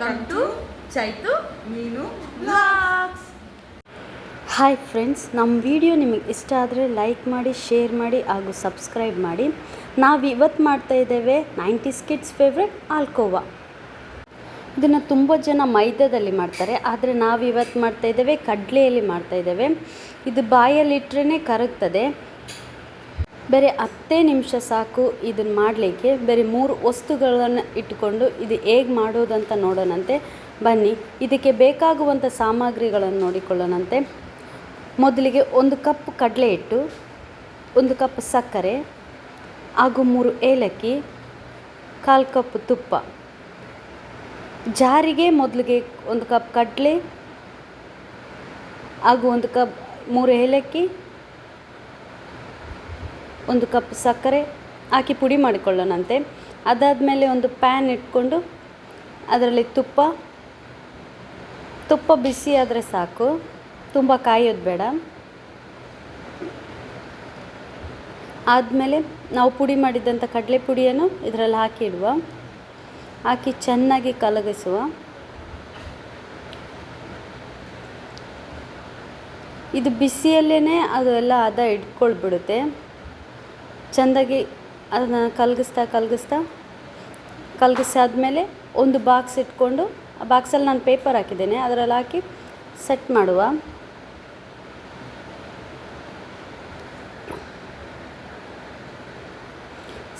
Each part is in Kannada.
Welcome Chaitu Meenu blogs hi friends ನಮ್ಮ ವಿಡಿಯೋ ನಿಮಗೆ ಇಷ್ಟ ಆದರೆ ಲೈಕ್ ಮಾಡಿ ಶೇರ್ ಮಾಡಿ ಹಾಗೂ ಸಬ್ಸ್ಕ್ರೈಬ್ ಮಾಡಿ. ನಾವು ಇವತ್ತು ಮಾಡ್ತಾ ಇದ್ದೇವೆ ನೈಂಟಿ ಕಿಡ್ಸ್ ಫೇವ್ರೆಟ್ ಆಲ್ಕೋವಾ ಇದನ್ನು ತುಂಬ ಜನ ಮೈದಾದಲ್ಲಿ ಮಾಡ್ತಾರೆ, ಆದರೆ ನಾವು ಇವತ್ತು ಮಾಡ್ತಾ ಇದ್ದೇವೆ ಕಡಲೆಯಲ್ಲಿ ಮಾಡ್ತಾ ಇದ್ದೇವೆ. ಇದು ಬಾಯಲ್ಲಿ ಕರಗ್ತದೆ. ಬೇರೆ ಹತ್ತೇ ನಿಮಿಷ ಸಾಕು ಇದನ್ನು ಮಾಡಲಿಕ್ಕೆ. ಬೇರೆ ಮೂರು ವಸ್ತುಗಳನ್ನು ಇಟ್ಟುಕೊಂಡು ಇದು ಹೇಗೆ ಮಾಡೋದಂತ ನೋಡೋಣಂತೆ. ಬನ್ನಿ, ಇದಕ್ಕೆ ಬೇಕಾಗುವಂಥ ಸಾಮಗ್ರಿಗಳನ್ನು ನೋಡಿಕೊಳ್ಳೋಣಂತೆ. ಮೊದಲಿಗೆ ಒಂದು ಕಪ್ ಕಡಲೆ ಹಿಟ್ಟು ಒಂದು ಕಪ್ ಸಕ್ಕರೆ, ಹಾಗೂ ಮೂರು ಏಲಕ್ಕಿ, ಕಾಲು ಕಪ್ ತುಪ್ಪ. ಜಾರಿಗೆ ಮೊದಲಿಗೆ ಒಂದು ಕಪ್ ಕಡಲೆ, ಹಾಗೂ ಒಂದು ಕಪ್ ಮೂರು ಏಲಕ್ಕಿ ಒಂದು ಕಪ್ ಸಕ್ಕರೆ ಹಾಕಿ ಪುಡಿ ಮಾಡಿಕೊಳ್ಳೋಣಂತೆ. ಅದಾದಮೇಲೆ ಒಂದು ಪ್ಯಾನ್ ಇಟ್ಕೊಂಡು ಅದರಲ್ಲಿ ತುಪ್ಪ ತುಪ್ಪ ಬಿಸಿ ಆದರೆ ಸಾಕು. ತುಂಬ ಕಾಯೋದು ಬೇಡ. ಆದಮೇಲೆ ನಾವು ಪುಡಿ ಮಾಡಿದಂಥ ಕಡಲೆ ಪುಡಿಯನ್ನು ಇದರಲ್ಲಿ ಹಾಕಿಡುವ. ಹಾಕಿ ಚೆನ್ನಾಗಿ ಕಲಗಿಸುವ. ಇದು ಬಿಸಿಯಲ್ಲೇ ಅದು ಎಲ್ಲ ಹದ ಇಟ್ಕೊಳ್ಬಿಡುತ್ತೆ ಚೆಂದಾಗಿ ಅದನ್ನು ಕಲಗಿಸ್ತಾ ಕಲಗಿಸ್ತಾ ಕಲಗಿಸಾದ್ಮೇಲೆ ಒಂದು ಬಾಕ್ಸ್ ಇಟ್ಕೊಂಡು, ಆ ಬಾಕ್ಸಲ್ಲಿ ನಾನು ಪೇಪರ್ ಹಾಕಿದ್ದೇನೆ, ಅದರಲ್ಲಿ ಹಾಕಿ ಸೆಟ್ ಮಾಡುವ.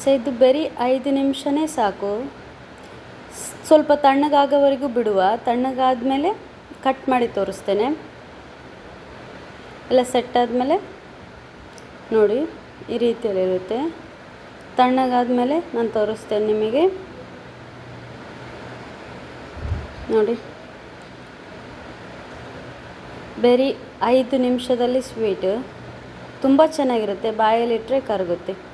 ಸೊ, ಇದು ಬರೀ ಐದು ನಿಮಿಷನೇ ಸಾಕು. ಸ್ವಲ್ಪ ತಣ್ಣಗಾಗೋವರೆಗೂ ಬಿಡುವ. ತಣ್ಣಗಾದಮೇಲೆ ಕಟ್ ಮಾಡಿ ತೋರಿಸ್ತೇನೆ. ಎಲ್ಲ ಸೆಟ್ ಆದಮೇಲೆ ನೋಡಿ. ಈ ರೀತಿಯಲ್ಲಿರುತ್ತೆ ತಣ್ಣಗಾದಮೇಲೆ ನಾನು ತೋರಿಸ್ತೇನೆ ನಿಮಗೆ. ನೋಡಿ. ಬರೀ ಐದು ನಿಮಿಷದಲ್ಲಿ ಸ್ವೀಟ್. ತುಂಬ ಚೆನ್ನಾಗಿರುತ್ತೆ ಬಾಯಲ್ಲಿಟ್ಟರೆ ಕರಗುತ್ತೆ.